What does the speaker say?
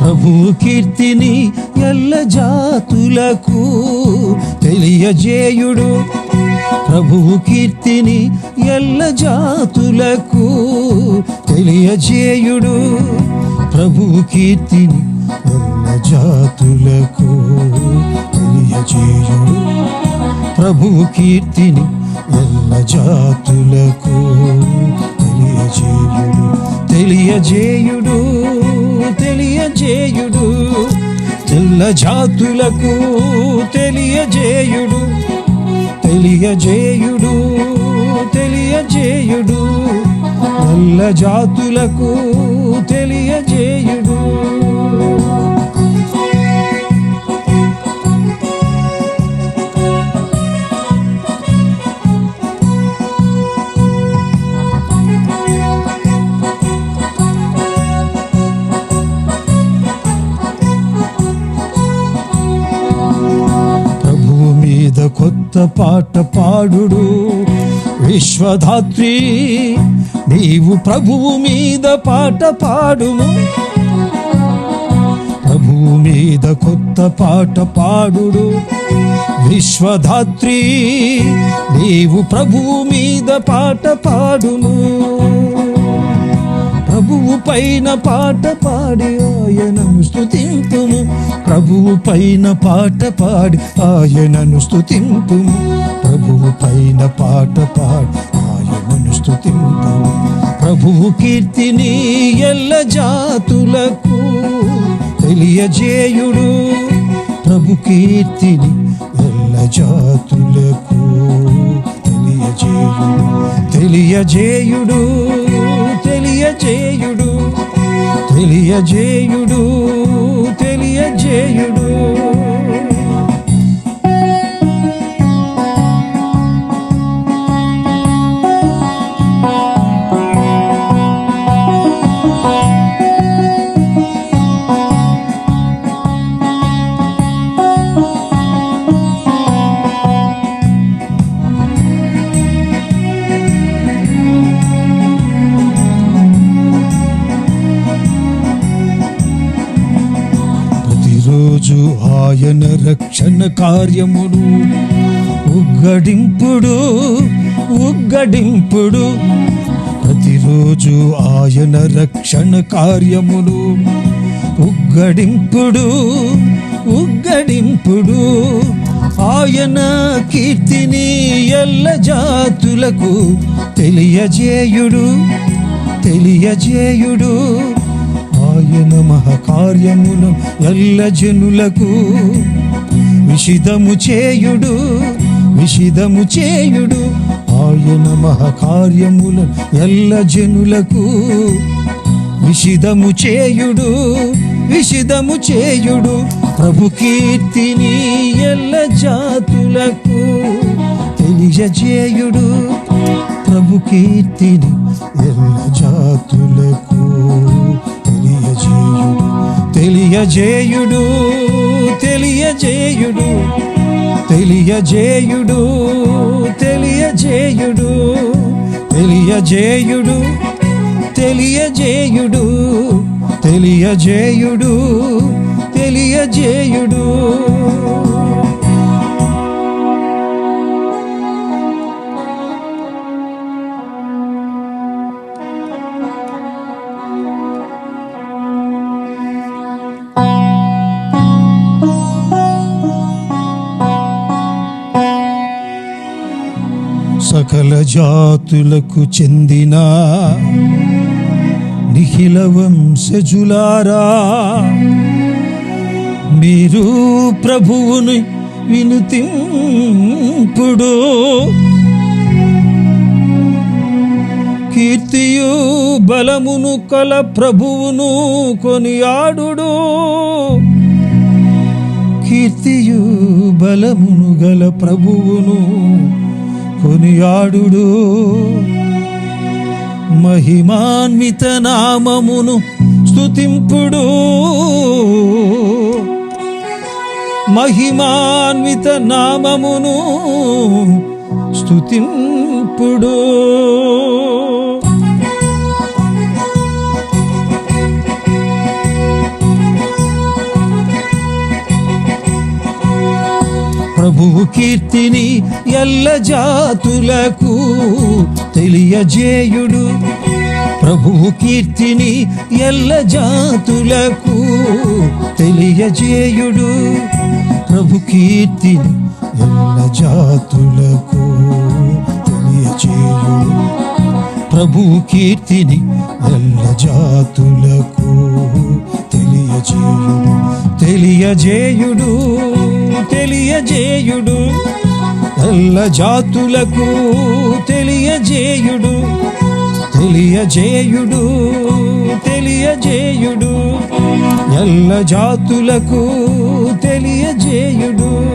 ప్రభు కీర్తిని ఎల్ల జాతులకు తెలియజేయుడు. ప్రభువు కీర్తిని ఎల్ల జాతులకు తెలియజేయుడు. ప్రభువు కీర్తిని ఎల్ల జాతులకు తెలియజేయుడు. ప్రభువు కీర్తిని ఎల్ల జాతులకు తెలియజేయుడు. తెలియజేయుడు. తెల్ల జాతులకు తెలియజేయుడు తెలియజేయుడు తెలియజేయుడు. తెల్ల జాతులకు తెలియజేయుడు. మీద కొత్త పాట పాడుడు. విశ్వధాత్రి నీవు ప్రభువు మీద పాట పాడుము. ప్రభువు మీద కొత్త పాట పాడుడు. విశ్వధాత్రి నీవు ప్రభువు మీద పాట పాడుము. ప్రభువు పైన పాట పాడి ఆయనను స్థుతింపుము ప్రభువు పైన పాట పాడి ఆయనను స్థుతింపుము ప్రభువు పైన పాట పాడి ఆయనను స్థుతింపుము ప్రభువు కీర్తిని ఎల్ల జాతులకు తెలియజేయుడు. ప్రభు కీర్తిని ఎల్ల జాతులకు తెలియజేయుడు. తెలియజేయుడు. తెలియజేయుడు. తెలియజేయుడు తెలియజేయుడు. రోజు ఆయన రక్షణ కార్యమును ఉగ్గడింపుడు ఉగ్గడింపుడు. ప్రతిరోజు ఆయన రక్షణ కార్యముడు ఉగ్గడింపుడు ఉగ్గడింపుడు. ఆయన కీర్తిని ఎల్ల జాతులకు తెలియజేయుడు తెలియజేయుడు. ఆయన మహకార్యమును ఎల్ల జనులకు. విషిదము చేయుడు విషిదము చేయుడు ఆయన మహకార్యముల ఎల్ల జనులకు. విషిదము చేయుడు విషిదము చేయుడు ప్రభు కీర్తిని ఎల్ల జాతులకు. తెలియజేయుడు ప్రభు కీర్తిని ఎల్ల జాతులకు. తెలియజేయుడు తెలియజేయుడు తెలియజేయుడు తెలియజేయుడు తెలియజేయుడు తెలియజేయుడు తెలియజేయుడు తెలియజేయుడు. సకల జాతులకు చెందిన నిఖిల వంశజులారా మీరు ప్రభువుని వినుతింపుడు. కీర్తియు బలమును కల ప్రభువును కొనియాడుడు. కీర్తియు బలమును గల ప్రభువును కొనియాడు మహిమాన్విత నామమును స్థుతింపుడు మహిమాన్విత నామమును స్థుతింపుడు ప్రభువు కీర్తిని ఎల్ల జాతులకు తెలియజేయుడు. ప్రభువు కీర్తిని ఎల్ల జాతులకు తెలియజేయుడు. ప్రభు కీర్తిని ఎల్ల జాతులకు తెలియజేయుడు. ప్రభు కీర్తిని ఎల్ల జాతులకు తెలియజేయుడు. తెలియజేయుడు. తెలియజేయుడు. నల్ల జాతులకు తెలియజేయుడు. తెలియజేయుడు తెలియజేయుడు. ఎల్ల జాతులకు తెలియజేయుడు.